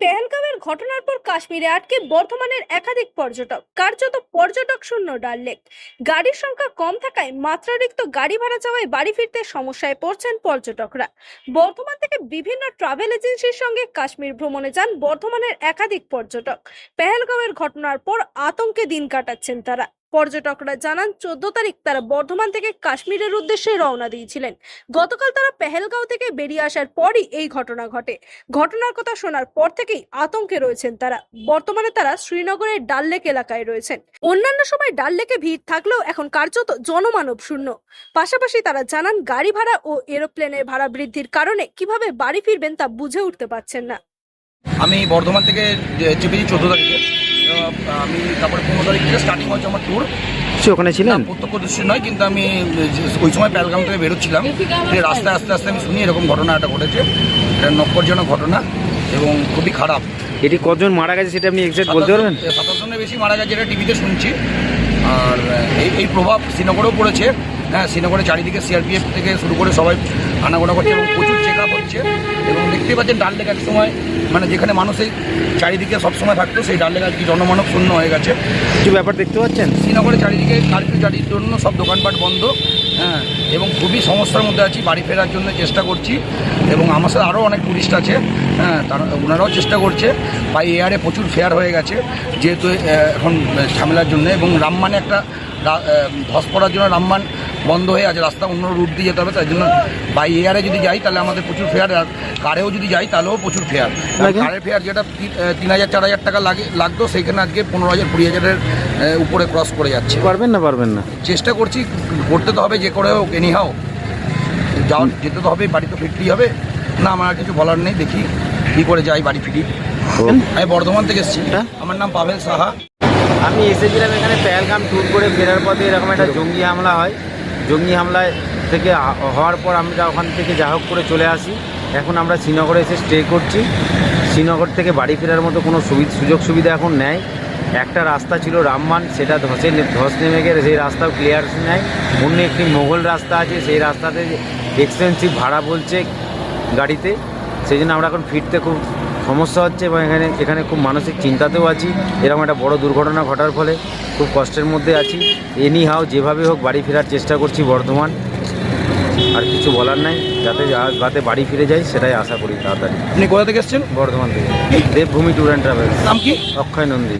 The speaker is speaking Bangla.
পেহেলগাঁওয়ের ঘটনার পর কাশ্মীরে আটকে বর্ধমানের একাধিক পর্যটক, কার্যত পর্যটক শূন্য ডাল লেক। গাড়ির সংখ্যা কম থাকায় মাত্রাতিরিক্ত গাড়ি ভাড়া চাওয়ায় বাড়ি ফিরতে সমস্যায় পড়ছেন পর্যটকরা। বর্ধমান থেকে বিভিন্ন ট্রাভেল এজেন্সির সঙ্গে কাশ্মীর ভ্রমণে যান বর্ধমানের একাধিক পর্যটক। পেহেলগাঁওয়ের ঘটনার পর আতঙ্কে দিন কাটাচ্ছেন তারা। পর্যটকরা জানান, চোদ্দ তারিখ তারা বর্ধমান থেকে কাশ্মীরের উদ্দেশ্যে রওনা দিয়েছিলেন। গতকাল তারা পেহেলগাঁও থেকে বেরিয়ে আসার পরই এই ঘটনা ঘটে। ঘটনার কথা শোনার পর থেকেই আতঙ্কে রয়েছেন তারা। বর্তমানে তারা শ্রীনগরের ডাল লেক এলাকায় রয়েছেন। অন্যান্য সময় ডাল লেকে ভিড় থাকলেও এখন কার্যত জনমানব শূন্য। পাশাপাশি তারা জানান, গাড়ি ভাড়া ও এরোপ্লেনের ভাড়া বৃদ্ধির কারণে কীভাবে বাড়ি ফিরবেন তা বুঝে উঠতে পারছেন না। আমি বর্ধমান থেকে চেপেছি চোদ্দ তারিখে। আমি তারপরে পনেরো তারিখ থেকে স্টার্টিং হচ্ছে আমার ট্যুর সে ওখানে ছিলেন? প্রত্যক্ষ দৃশ্য নয় কিন্তু আমি ওই সময় প্যালগাম থেকে বেরোচ্ছিলাম। রাস্তায় আস্তে আস্তে আমি শুনি এরকম ঘটনা একটা ঘটেছে। এটা নক্করজনক ঘটনা এবং খুবই খারাপ। এটি কজন মারা গেছে সেটা আপনি এক্সাক্ট বলতে পারবেন? সাতাশ জনের বেশি মারা গেছে এটা টিভিতে শুনছি। আর এই এই প্রভাব শ্রীনগরেও পড়েছে। হ্যাঁ শ্রীনগরে চারিদিকে সিআরপিএফ থেকে শুরু করে সবাই আনাগোনা করছে এবং প্রচুর চেক আপ হচ্ছে এবং দেখতেই পাচ্ছেন ডাল লেক এক সময় মানে যেখানে মানুষ এই চারিদিকে সবসময় থাকতো সেই ডাল লেক আজকে জনমানব শূন্য হয়ে গেছে। কিছু ব্যাপার দেখতে পাচ্ছেন? শ্রীনগরে চারিদিকে কারফিউ জারির জন্য সব দোকানপাট বন্ধ হ্যাঁ এবং খুবই সমস্যার মধ্যে আছি বাড়ি ফেরার জন্য চেষ্টা করছি এবং আমার সাথে আরও অনেক টুরিস্ট আছে হ্যাঁ তারা ওনারাও চেষ্টা করছে বাই এয়ারে প্রচুর ফেয়ার হয়ে গেছে যেহেতু এখন ঝামেলার জন্য এবং রামমানে একটা ধস পড়ার জন্য রামমান বন্ধ হয়ে আছে রাস্তা অন্য রুট দিয়ে যেতে হবে তাই জন্য বাই এয়ারে যদি যাই তাহলে আমাদের প্রচুর ফেয়ার আর কারেও যদি যাই তাহলেও প্রচুর ফেয়ার? কারের ফেয়ার যেটা তিন হাজার চার হাজার টাকা লাগে লাগতো সেইখানে আজকে পনেরো হাজার কুড়ি হাজারের উপরে ক্রস করে যাচ্ছে। পারবেন না পারবেন না? চেষ্টা করছি করতে তো হবে যে করে হোক এনি হাও যাও যেতে তো হবে বাড়ি তো ফিরতেই হবে। না আমার আর কিছু বলার নেই দেখি কী করে যাই বাড়ি ফিরি। আমি বর্ধমান থেকে এসেছি। হ্যাঁ? আমার নাম পাভেল সাহা। আমি এসেছিলাম এখানে পেহেলগাম ট্যুর করে ফেরার পথে এরকম একটা জঙ্গি হামলা হয়। জঙ্গি হামলায় থেকে হওয়ার পর আমরা ওখান থেকে যা হোক করে চলে আসি। এখন আমরা শ্রীনগরে এসে স্টে করছি। শ্রীনগর থেকে বাড়ি ফেরার মতো কোনো সুযোগ সুবিধা এখন নেয় একটা রাস্তা ছিল রামমান সেটা ধসে ধস নেমে গেলে সেই রাস্তাও ক্লিয়ার নেয় অন্য একটি মোগল রাস্তা আছে, সেই রাস্তাতে এক্সপেন্সিভ ভাড়া বলছে গাড়িতে। সেই জন্য আমরা এখন ফিরতে খুব সমস্যা হচ্ছে এবং এখানে এখানে খুব মানসিক চিন্তাতেও আছি। এরকম একটা বড় দুর্ঘটনা ঘটার ফলে। খুব কষ্টের মধ্যে আছি। এনি হাও যেভাবে হোক বাড়ি ফেরার চেষ্টা করছি বর্ধমান। আর কিছু বলার নাই যাতে যাতে বাড়ি ফিরে যাই সেটাই আশা করি তাড়াতাড়ি। আপনি কোথা থেকে এসছেন? বর্ধমান থেকে। Devbhumi tour and travels. নাম কি? অক্ষয় নন্দী।